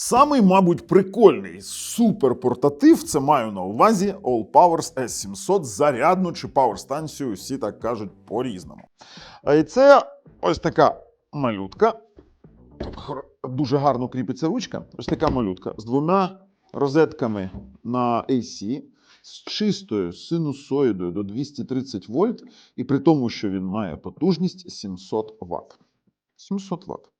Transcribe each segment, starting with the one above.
Самий, мабуть, прикольний суперпортатив, це маю на увазі All Powers S700 зарядну чи пауер-станцію, всі так кажуть по-різному. І це ось така малютка. Дуже гарно кріпиться ручка. Ось така малютка з двома розетками на AC, з чистою синусоїдою до 230 вольт, і при тому, що він має потужність 700 Вт. 700 Вт.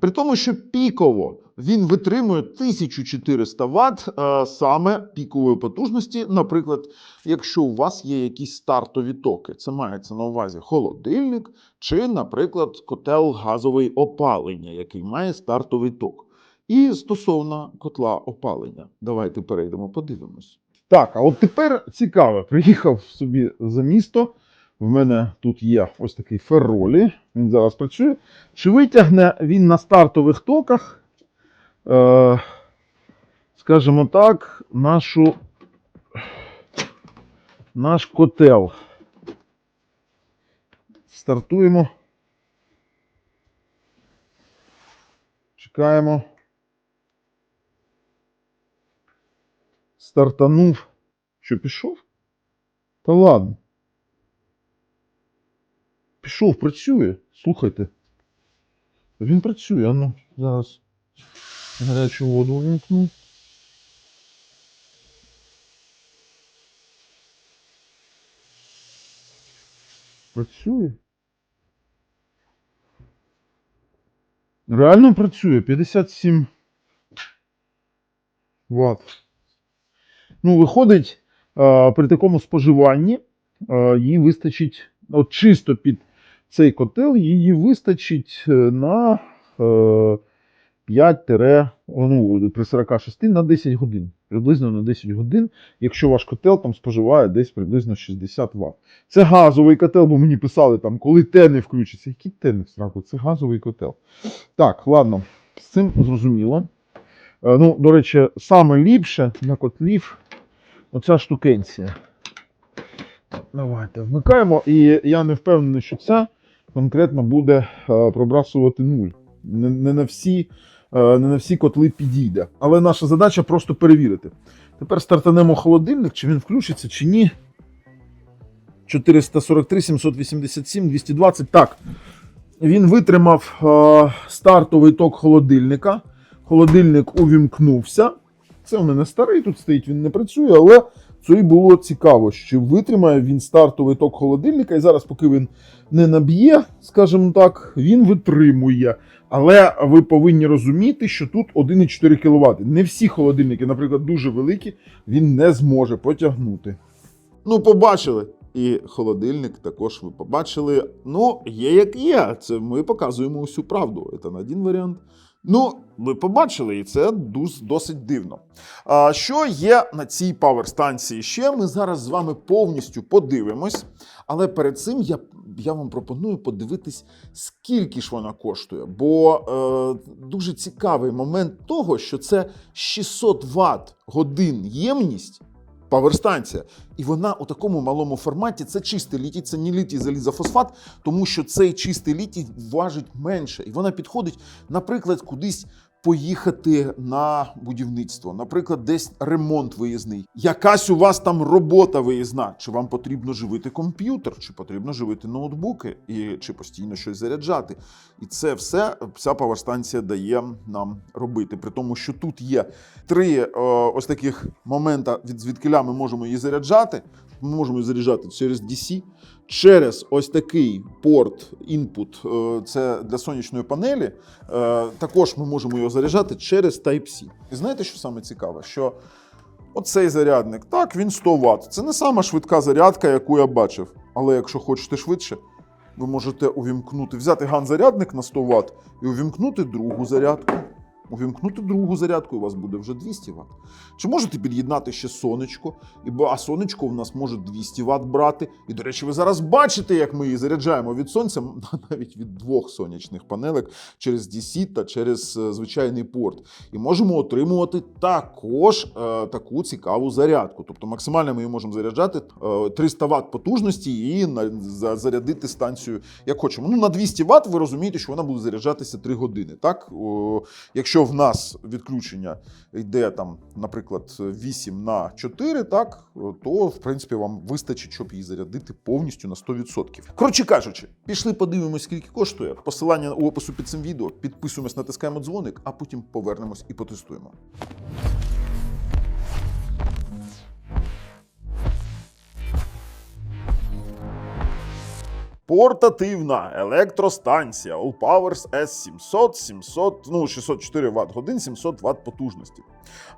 При тому, що піково він витримує 1400 Вт е, саме пікової потужності. Наприклад, якщо у вас є якісь стартові токи, це мається на увазі холодильник чи, наприклад, котел газовий опалення, який має стартовий ток. І стосовно котла опалення, давайте перейдемо, подивимось. Так, а от тепер цікаво, приїхав собі за місто. В мене тут є ось такий ферролі, він зараз працює. Чи витягне він на стартових токах, е, скажімо так, нашу, наш котел. Стартуємо. Чекаємо. Стартанув. Що, пішов? Та ладно. Пішов, працює. Слухайте. Він працює, а ну, зараз. Гарячу воду вимкну. Працює. Реально працює. 57 Вт. Ну, виходить, при такому споживанні їй вистачить, от чисто під цей котел, її вистачить е, на е, 5 ну, при 46 на 10 годин. Приблизно на 10 годин, якщо ваш котел там споживає десь приблизно 60 Вт. Це газовий котел, бо мені писали там, коли те не включиться. Який те не всраку? Це газовий котел. Так, ладно, з цим зрозуміло. Е, Ну, до речі, саме ліпше для котлів оця штукенція. Давайте вмикаємо, і я не впевнений, що ця конкретно буде е, пробрасувати нуль. Не, не, на всі, е, не на всі котли підійде. Але наша задача просто перевірити. Тепер стартанемо холодильник, чи він включиться, чи ні. 443, 787, 220. Так. Він витримав е, стартовий ток холодильника. Холодильник увімкнувся. Це в мене старий, тут стоїть, він не працює, але це і було цікаво, що витримає він стартовий ток холодильника, і зараз, поки він не наб'є, скажімо так, він витримує. Але ви повинні розуміти, що тут 1,4 кВт. Не всі холодильники, наприклад, дуже великі, він не зможе потягнути. Ну, побачили. І холодильник також ви побачили. Ну, є як є. Це ми показуємо усю правду. Це один варіант. Ну, ви побачили, і це досить дивно. А, що є на цій паверстанції ще? Ми зараз з вами повністю подивимось. Але перед цим я, я вам пропоную подивитись, скільки ж вона коштує. Бо е, дуже цікавий момент того, що це 600 Вт годин ємність. Паверстанція, і вона у такому малому форматі це чистий літій, це не літій залізофосфат, тому що цей чистий літій важить менше, і вона підходить, наприклад, кудись поїхати на будівництво, наприклад, десь ремонт виїзний. Якась у вас там робота виїзна. Чи вам потрібно живити комп'ютер, чи потрібно живити ноутбуки, і чи постійно щось заряджати. І це все ця паверстанція дає нам робити. При тому, що тут є три е, ось таких момента, від звідкиля ми можемо її заряджати. Ми можемо заряджати через DC, через ось такий порт інпут, е, це для сонячної панелі. Е, Також ми можемо його заряджати через Type-C. І знаєте, що саме цікаве? Що оцей зарядник, так, він 100 Вт. Це не сама швидка зарядка, яку я бачив. Але якщо хочете швидше, ви можете увімкнути, взяти ган-зарядник на 100 Вт і увімкнути другу зарядку. Увімкнути другу зарядку, і у вас буде вже 200 Вт. Чи можете під'єднати ще сонечко? А сонечко у нас може 200 Вт брати. І, до речі, ви зараз бачите, як ми її заряджаємо від сонця, навіть від двох сонячних панелек через DC та через е, звичайний порт. І можемо отримувати також е, таку цікаву зарядку. Тобто максимально ми її можемо заряджати е, 300 Вт потужності і на, за- зарядити станцію як хочемо. Ну, на 200 Вт ви розумієте, що вона буде заряджатися 3 години. Так? О, якщо в нас відключення йде там, наприклад, 8 на 4, так то в принципі вам вистачить, щоб її зарядити повністю на 100%. Коротше кажучи, пішли подивимось, скільки коштує. Посилання у опису під цим відео. Підписуємось, натискаємо дзвоник, а потім повернемось і потестуємо. Портативна електростанція All Powers S700, 700, ну 604 Вт годин, 700 Вт потужності.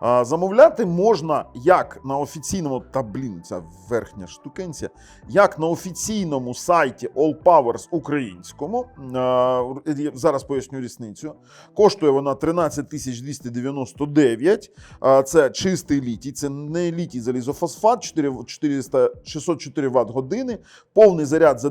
А, замовляти можна як на офіційному, та блін, ця верхня штукенція, як на офіційному сайті All Powers українському. А, зараз поясню різницю. Коштує вона 13 299. А, Це чистий літій, це не літій залізофосфат, 4, 400, 604 Вт години, повний заряд за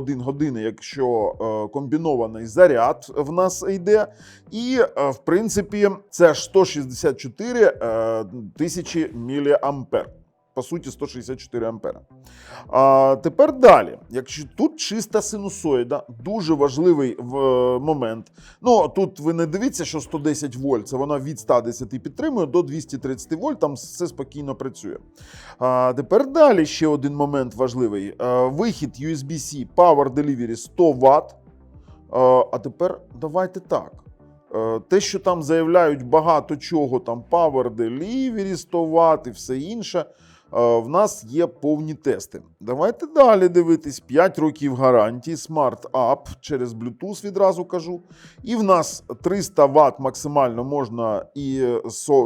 2,1 години, якщо е, комбінований заряд в нас йде. І, е, в принципі, це ж 164 е, тисячі міліампер. По суті, 164 ампера. А тепер далі. Якщо тут чиста синусоїда, дуже важливий в, момент. Ну тут ви не дивіться, що 110 вольт, це вона від 110 підтримує до 230 вольт, там все спокійно працює. А тепер далі ще один момент важливий: вихід USB-C Power Delivery 100 Вт. А, а тепер давайте так. Те, що там заявляють багато чого, там Power Delivery 100 Вт і все інше. Е, В нас є повні тести. Давайте далі дивитись. 5 років гарантії, Smart App через Bluetooth відразу кажу. І в нас 300 Вт максимально можна і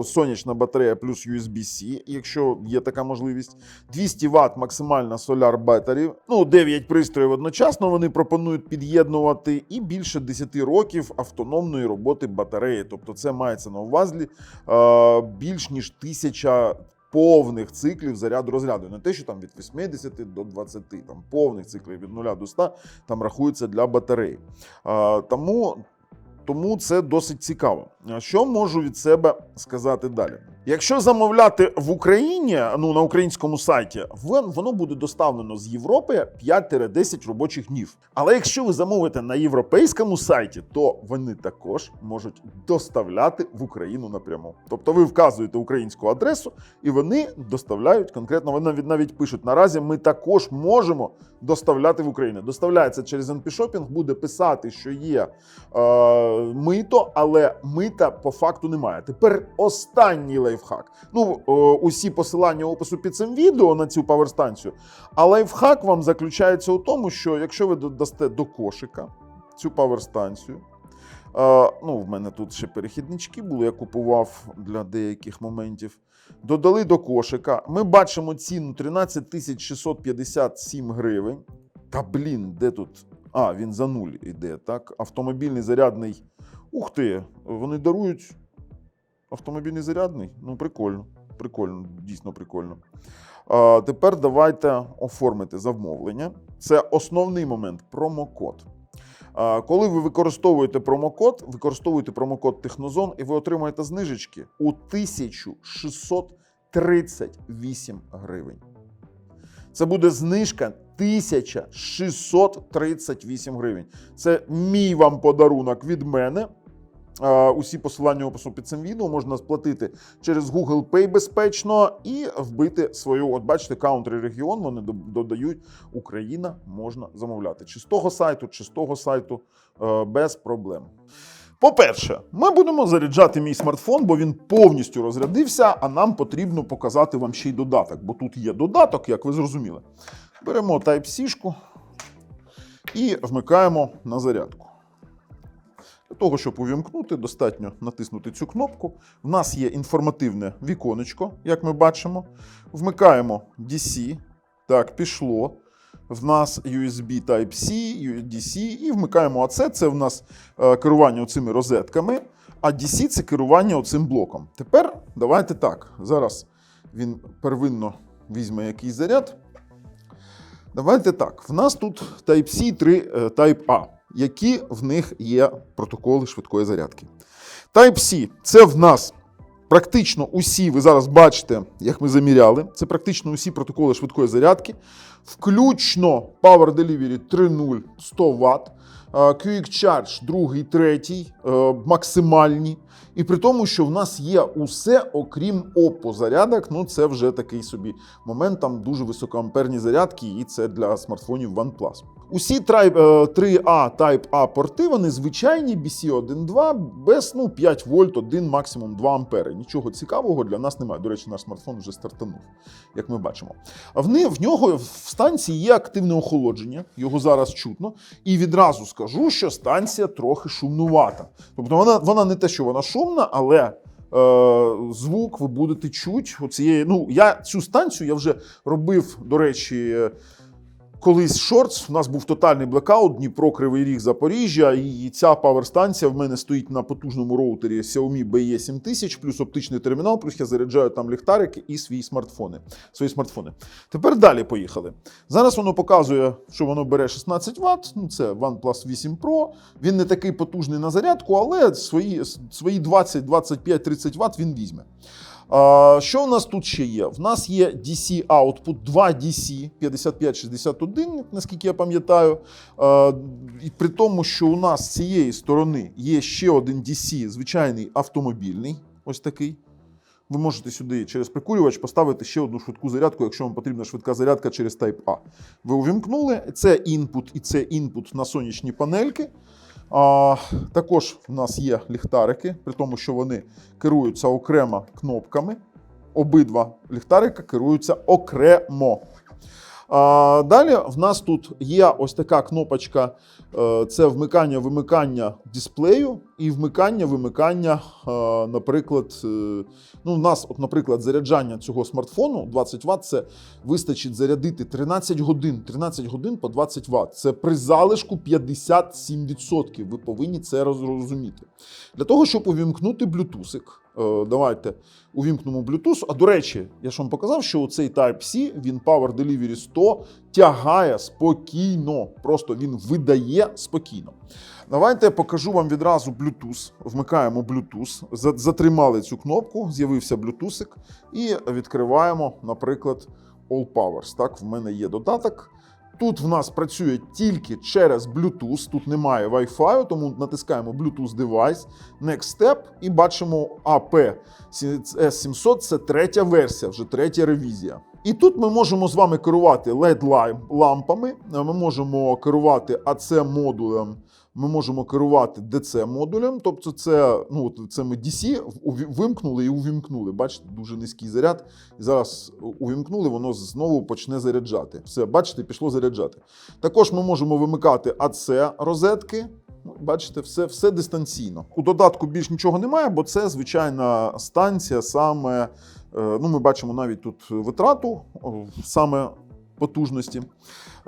сонячна батарея плюс USB-C, якщо є така можливість. 200 Вт максимальна Solar Battery. Ну, 9 пристроїв одночасно вони пропонують під'єднувати і більше 10 років автономної роботи батареї. Тобто це мається на увазі е, більш ніж 1000 повних циклів заряду розряду. Не те, що там від 80 до 20, там повних циклів від 0 до 100 там рахується для батареї. А, тому тому це досить цікаво. А Що можу від себе сказати далі? Якщо замовляти в Україні, ну на українському сайті, воно буде доставлено з Європи 5-10 робочих днів. Але якщо ви замовите на європейському сайті, то вони також можуть доставляти в Україну напряму. Тобто ви вказуєте українську адресу, і вони доставляють конкретно. Вони навіть навіть пишуть: наразі ми також можемо доставляти в Україну. Доставляється через NP Shopping, буде писати, що є е, мито, але мита по факту немає. Тепер останній лайфхак. Ну, е, усі посилання опису під цим відео на цю паверстанцію. А лайфхак вам заключається у тому, що якщо ви додасте до кошика цю паверстанцію. Е, ну, в мене тут ще перехіднички були, я купував для деяких моментів. Додали до кошика. Ми бачимо ціну 13 657 гривень. Та блін, де тут? А, він за нуль іде, так? Автомобільний зарядний. Ух ти! Вони дарують автомобільний зарядний. Ну, прикольно. Прикольно, дійсно прикольно. А, тепер давайте оформити замовлення. Це основний момент промокод. А, Коли ви використовуєте промокод, використовуєте промокод Технозон і ви отримаєте знижечки у 1638 гривень. Це буде знижка 1638 гривень. Це мій вам подарунок від мене. Усі посилання опису під цим відео можна сплатити через Google Pay безпечно і вбити свою. От бачите, каунтри регіон вони додають Україна можна замовляти. Чи з того сайту, чи з того сайту е, без проблем. По-перше, ми будемо заряджати мій смартфон, бо він повністю розрядився, а нам потрібно показати вам ще й додаток, бо тут є додаток, як ви зрозуміли. Беремо Type-C і вмикаємо на зарядку. Для того, щоб увімкнути, достатньо натиснути цю кнопку. В нас є інформативне віконечко, як ми бачимо. Вмикаємо DC. Так, пішло. В нас USB Type-C, DC і вмикаємо AC. Це в нас е, керування цими розетками, а DC це керування оцим блоком. Тепер давайте так. Зараз він первинно візьме якийсь заряд. Давайте так. В нас тут Type-C 3 е, Type-A. Які в них є протоколи швидкої зарядки? Type-C це в нас практично усі, ви зараз бачите, як ми заміряли. Це практично усі протоколи швидкої зарядки, включно Power Delivery 3.0 100 Вт. Quick Charge другий, третій, е, максимальні. І при тому, що в нас є усе, окрім Oppo зарядок, ну це вже такий собі момент, там дуже високоамперні зарядки, і це для смартфонів OnePlus. Усі Type, е, 3A Type A порти, вони звичайні BC 1.2 без ну, 5 вольт, 1, максимум 2 ампери. Нічого цікавого для нас немає. До речі, наш смартфон вже стартанув, як ми бачимо. В, нього в станції є активне охолодження, його зараз чутно. І відразу скажу, що станція трохи шумнувата. Тобто вона, вона не те, що вона шумна, але е, звук ви будете чути. Оцієї, ну, я цю станцію я вже робив, до речі. Колись шортс, у нас був тотальний блекаут, Дніпро, Кривий Ріг, Запоріжжя, і ця паверстанція в мене стоїть на потужному роутері Xiaomi BE 7000, плюс оптичний термінал, плюс я заряджаю там ліхтарики і свої смартфони. Свої смартфони. Тепер далі поїхали. Зараз воно показує, що воно бере 16 Вт. Ну це OnePlus 8 Pro. Він не такий потужний на зарядку, але свої, свої 20, 25, 30 Вт він візьме. Що в нас тут ще є? В нас є DC output 2 DC 5561, наскільки я пам'ятаю. І при тому, що у нас з цієї сторони є ще один DC, звичайний автомобільний, ось такий. Ви можете сюди через прикурювач поставити ще одну швидку зарядку, якщо вам потрібна швидка зарядка через Type A. Ви увімкнули. Це інпут і це інпут на сонячні панельки. А, також в нас є ліхтарики, при тому, що вони керуються окремо кнопками. Обидва ліхтарика керуються окремо. А, далі в нас тут є ось така кнопочка: е, це вмикання-вимикання дисплею і вмикання-вимикання, е, наприклад, е, ну, у нас, от, наприклад, заряджання цього смартфону 20 Вт, це вистачить зарядити 13 годин, 13 годин по 20 Вт. Це при залишку 57%. Ви повинні це розуміти. Для того, щоб увімкнути блютусик, е, давайте увімкнемо Bluetooth. А до речі, я ж вам показав, що цей Type-C, він Power Delivery 100 тягає спокійно. Просто він видає спокійно. Давайте я покажу вам відразу Bluetooth. Вмикаємо Bluetooth, затримали цю кнопку, з'явився Bluetooth, і відкриваємо, наприклад, All Powers. Так, в мене є додаток. Тут в нас працює тільки через Bluetooth, тут немає Wi-Fi, тому натискаємо Bluetooth девайс, Next Step і бачимо AP S700 це третя версія, вже третя ревізія. І тут ми можемо з вами керувати LED-лампами, ми можемо керувати AC-модулем, ми можемо керувати DC-модулем. Тобто, це, ну, це ми DC вимкнули і увімкнули. Бачите, дуже низький заряд. І зараз увімкнули, воно знову почне заряджати. Все, бачите, пішло заряджати. Також ми можемо вимикати AC-розетки. Ну, Бачите, все, все дистанційно. У додатку більш нічого немає, бо це звичайна станція, саме е, ну, ми бачимо навіть тут витрату, саме потужності.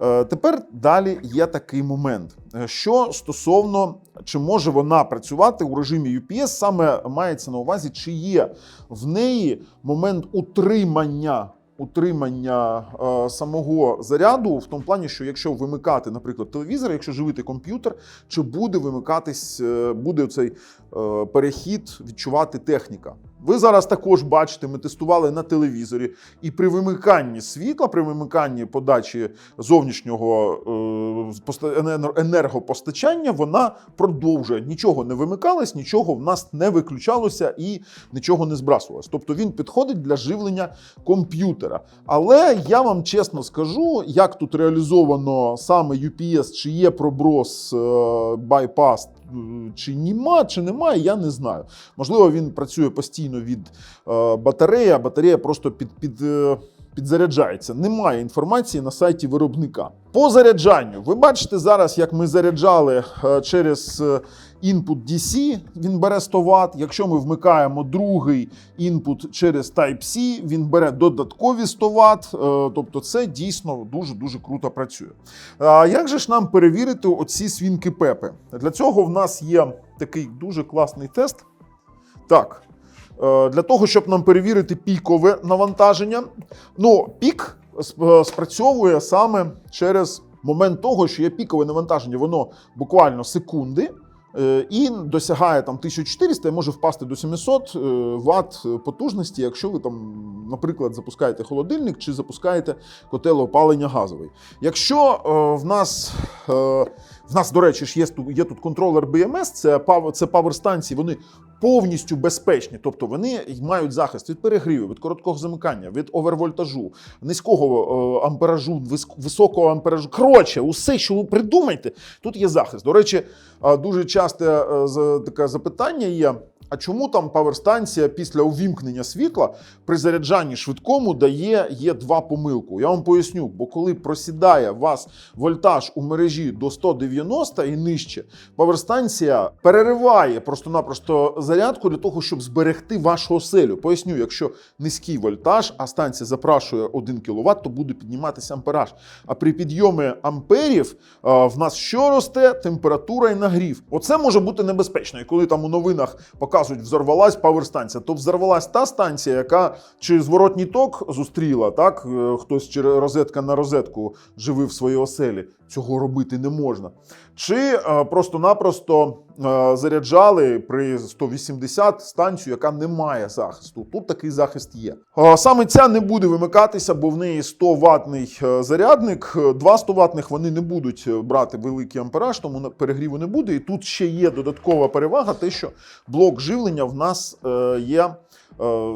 Е, Тепер далі є такий момент. Е, Що стосовно, чи може вона працювати у режимі UPS, саме мається на увазі, чи є в неї момент утримання. Утримання е, самого заряду в тому плані, що якщо вимикати, наприклад, телевізор, якщо живити комп'ютер, чи буде вимикатись, е, буде цей е, перехід відчувати техніка. Ви зараз також бачите, ми тестували на телевізорі, і при вимиканні світла, при вимиканні подачі зовнішнього е, енергопостачання, вона продовжує. Нічого не вимикалось, нічого в нас не виключалося і нічого не збрасувалось. Тобто він підходить для живлення комп'ютера. Але я вам чесно скажу, як тут реалізовано саме UPS, чи є проброс е, байпас. е, Чи нема, чи немає, я не знаю. Можливо, він працює постійно від е, батареї, а батарея просто під, під, е, підзаряджається. Немає інформації на сайті виробника. По заряджанню, ви бачите зараз, як ми заряджали е, через е, інпут DC, він бере 100 Вт. Якщо ми вмикаємо другий інпут через Type-C, він бере додаткові 100 Вт. Е, Тобто це дійсно дуже-дуже круто працює. А як же ж нам перевірити оці свінки пепи? Для цього в нас є такий дуже класний тест. Так, е, для того, щоб нам перевірити пікове навантаження. Ну, пік сп- спрацьовує саме через момент того, що є пікове навантаження, воно буквально секунди. Е, І досягає там 1400 і може впасти до 700 Вт потужності, якщо ви там наприклад, запускаєте холодильник чи запускаєте котел опалення газовий. Якщо е, в нас е, в нас, до речі, ж є, ту- є тут контролер BMS, це це паверстанції, вони повністю безпечні, тобто вони мають захист від перегріву, від короткого замикання, від овервольтажу, низького е, амперажу, вис- високого амперажу. Коротше, усе, що ви придумаєте, тут є захист. До речі, е, дуже часте е, таке запитання є. А чому там паверстанція після увімкнення світла при заряджанні швидкому дає є два помилку? Я вам поясню, бо коли просідає вас вольтаж у мережі до 190 і нижче, паверстанція перериває просто-напросто зарядку для того, щоб зберегти вашу оселю. Поясню, якщо низький вольтаж, а станція запрашує 1 кВт, то буде підніматися ампераж. А при підйомі амперів в нас що росте? Температура і нагрів. Оце може бути небезпечно. І коли там у новинах показують, взорвалась паверстанція, то взорвалась та станція, яка чи зворотній ток зустріла, так е, хтось через розетка на розетку живив своїй оселі. Цього робити не можна. Чи е, просто-напросто е, заряджали при 180 станцію, яка не має захисту. Тут такий захист є. Е, Саме ця не буде вимикатися, бо в неї 100 ватний зарядник. Два 100 ватних вони не будуть брати великий ампераж, тому перегріву не буде. І тут ще є додаткова перевага, те, що блок живлення в нас є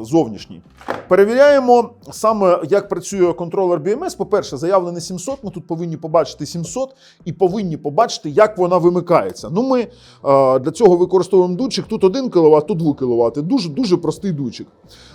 зовнішній. Перевіряємо саме, як працює контролер BMS. По-перше, заявлене 700. Ми тут повинні побачити 700 і повинні побачити, як вона вимикається. Ну, ми е, для цього використовуємо датчик. Тут 1 кВт, тут 2 кВт. Дуже дуже простий датчик.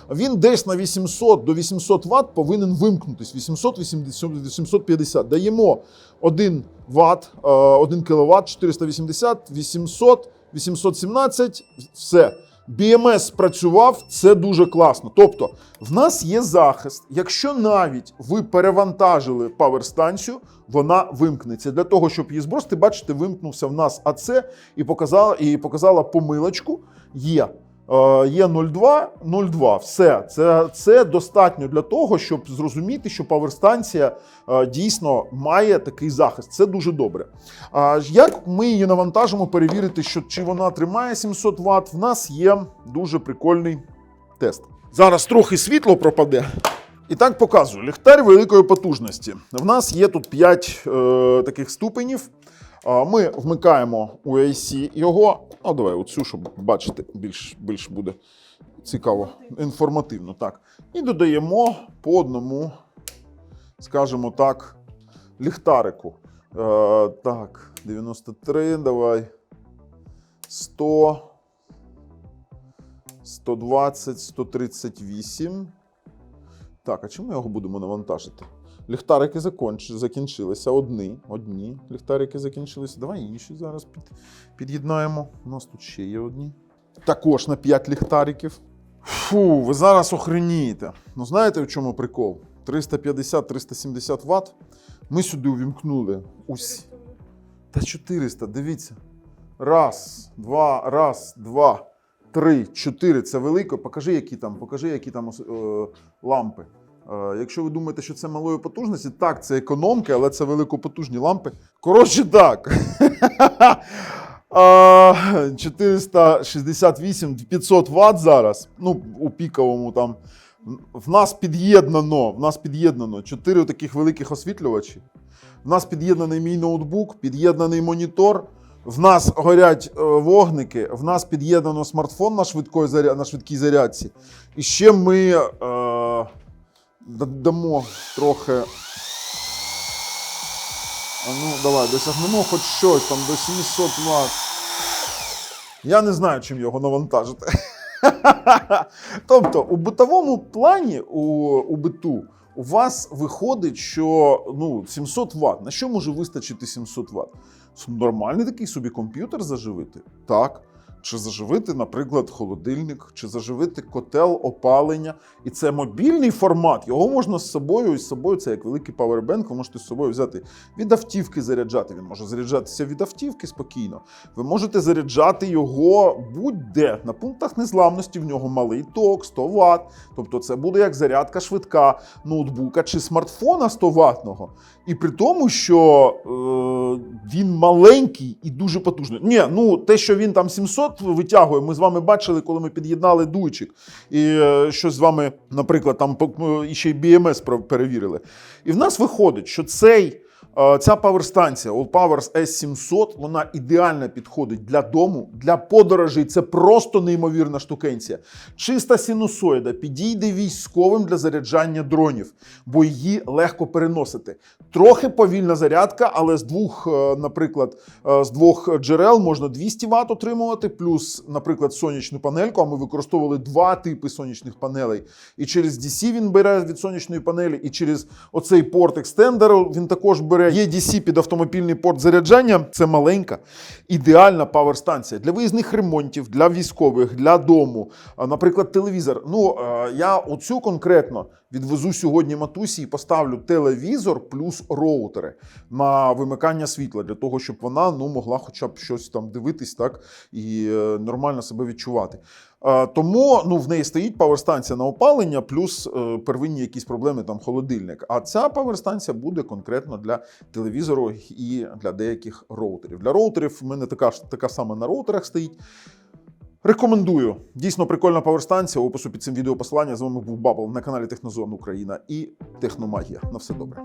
Він десь на 800 до 800 Вт повинен вимкнутись. 800 850. Даємо 1 Вт, 1 кВт, 480, 800, 817. Все. BMS спрацював, це дуже класно. Тобто, в нас є захист. Якщо навіть ви перевантажили паверстанцію, вона вимкнеться. Для того, щоб її збросити, бачите, вимкнувся в нас АЦ і показала, і показала помилочку. Є. Е, Є 0,2, 0,2. Все. Це, це достатньо для того, щоб зрозуміти, що паверстанція е, дійсно має такий захист. Це дуже добре. Як ми її навантажимо, перевірити, що чи вона тримає 700 Вт, в нас є дуже прикольний тест. Зараз трохи світло пропаде. І так показую. Ліхтар великої потужності. В нас є тут 5 е, таких ступенів. Ми вмикаємо у AC його. Ну, давай, оцю, щоб бачити, більш, більш буде цікаво, інформативно. Так. І додаємо по одному, скажімо так, ліхтарику. Е, так, 93, давай. 100, 120, 138. Так, а чим ми його будемо навантажити? Ліхтарики законч... закінчилися. Одні. Одні ліхтарики закінчилися. Давай інші зараз під... під'єднаємо. У нас тут ще є одні. Також на 5 ліхтариків. Фу, ви зараз охренієте. Ну знаєте, в чому прикол? 350-370 Вт. Ми сюди увімкнули усі. Та 400, дивіться. Раз, два, раз, два, три, чотири. Це велико. Покажи, які там, покажи, які там е, лампи. Е, Якщо ви думаєте, що це малої потужності, так, це економки, але це великопотужні лампи. Коротше, так. 468 500 Вт зараз. Ну, у піковому там. В нас під'єднано, в нас під'єднано 4 таких великих освітлювачі. В нас під'єднаний мій ноутбук, під'єднаний монітор. В нас горять е, вогники, в нас під'єднано смартфон на, швидкої заря... на швидкій зарядці. І ще ми е, додамо трохи. Ну, давай, досягнемо хоч щось там до 700 Вт. Я не знаю, чим його навантажити. тобто, у битовому плані, у, у биту, у вас виходить, що ну, 700 Вт. На що може вистачити 700 Вт? Нормальний такий собі комп'ютер заживити? Так. Чи заживити, наприклад, холодильник, чи заживити котел опалення. І це мобільний формат. Його можна з собою, і з собою це як великий павербенк, ви можете з собою взяти від автівки заряджати. Він може заряджатися від автівки спокійно. Ви можете заряджати його будь-де. На пунктах незламності в нього малий ток, 100 Вт. Тобто це буде як зарядка швидка ноутбука чи смартфона 100 ватного. І при тому, що е, він маленький і дуже потужний. Ні, ну те, що він там 700 от витягує. Ми з вами бачили, коли ми під'єднали дуйчик, і е, щось з вами, наприклад, там ще й BMS перевірили. І в нас виходить, що цей. Е, Ця паверстанція All Powers S700, вона ідеально підходить для дому, для подорожей. Це просто неймовірна штукенція. Чиста синусоїда підійде військовим для заряджання дронів, бо її легко переносити. Трохи повільна зарядка, але з двох, е, наприклад, е, з двох джерел можна 200 Вт отримувати, плюс, наприклад, сонячну панельку. А ми використовували два типи сонячних панелей. І через DC він бере від сонячної панелі, і через оцей порт екстендеру він також бере. Є DC під автомобільний порт заряджання. Це маленька, ідеальна паверстанція для виїзних ремонтів, для військових, для дому. Наприклад, телевізор. Ну я оцю конкретно відвезу сьогодні матусі і поставлю телевізор плюс роутери на вимикання світла для того, щоб вона ну могла хоча б щось там дивитись, так і е, нормально себе відчувати. Тому ну, в неї стоїть паверстанція на опалення, плюс е, первинні якісь проблеми, там холодильник. А ця паверстанція буде конкретно для телевізору і для деяких роутерів. Для роутерів в мене така, така сама на роутерах стоїть. Рекомендую. Дійсно прикольна паверстанція. Опису під цим відео посилання. З вами був Бабл на каналі Технозон Україна і Техномагія. На все добре.